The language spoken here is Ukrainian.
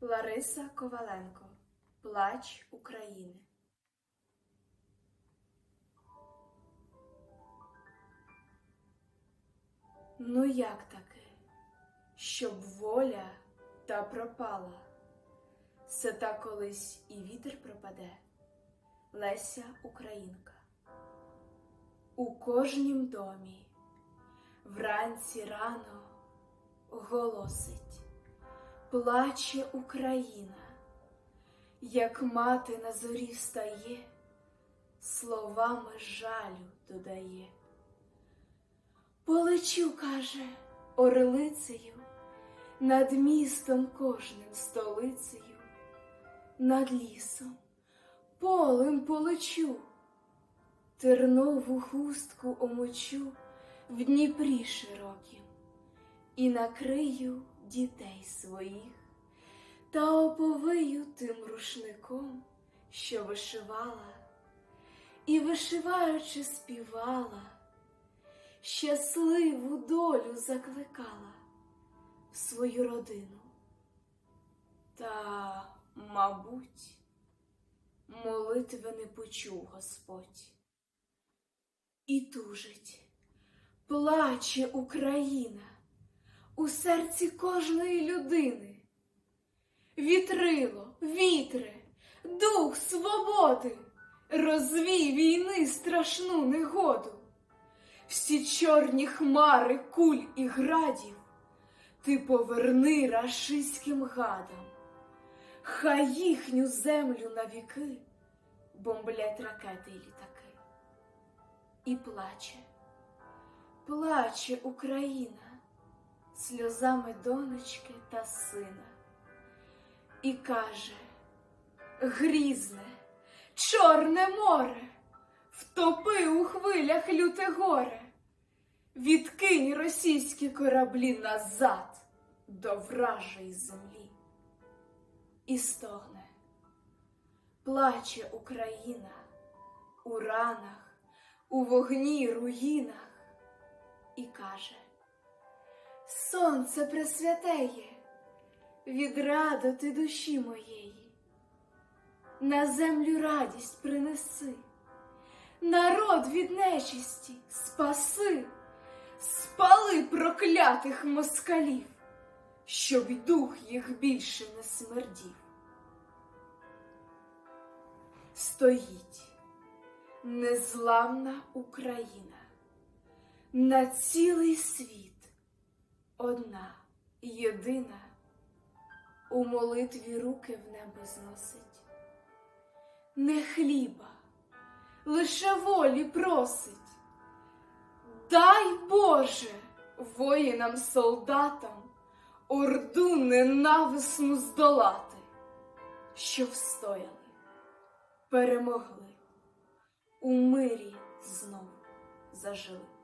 Лариса Коваленко. Плач України. Ну як таки, щоб воля та пропала, все та колись і вітер пропаде, Леся Українка. У кожнім домі вранці рано голосить, плаче Україна, як мати на зорі встає, словами жалю додає. Полечу, каже, орлицею, над містом кожним столицею, над лісом, полем полечу, тернову хустку омочу в Дніпрі широкім і накрию дітей своїх та оповию тим рушником, що вишивала, і вишиваючи співала щасливу долю закликала в свою родину. Та, мабуть, молитви не почув Господь. І тужить, плаче Україна у серці кожної людини. Вітрило, вітре, дух свободи, розвій війни страшну негоду всі чорні хмари куль і градів, ти поверни рашиським гадам, хай їхню землю навіки бомблять ракети й літаки. І плаче, плаче Україна сльозами донечки та сина, і каже: Грізне, чорне море втопи у хвилях люте горе, відкинь російські кораблі назад до вражої землі. І стогне, плаче Україна у ранах, у вогні руїнах, і каже: Сонце пресвятеє від радоти душі моєї, на землю радість принеси. Народ від нечисті спаси, спали проклятих москалів, щоб дух їх більше не смердів. Стоїть незламна Україна на цілий світ, одна єдина у молитві руки в небо зносить. Не хліба лише волі просить. Дай Боже воїнам солдатам орду ненависну здолати, що встояли, перемогли, у мирі знову зажили.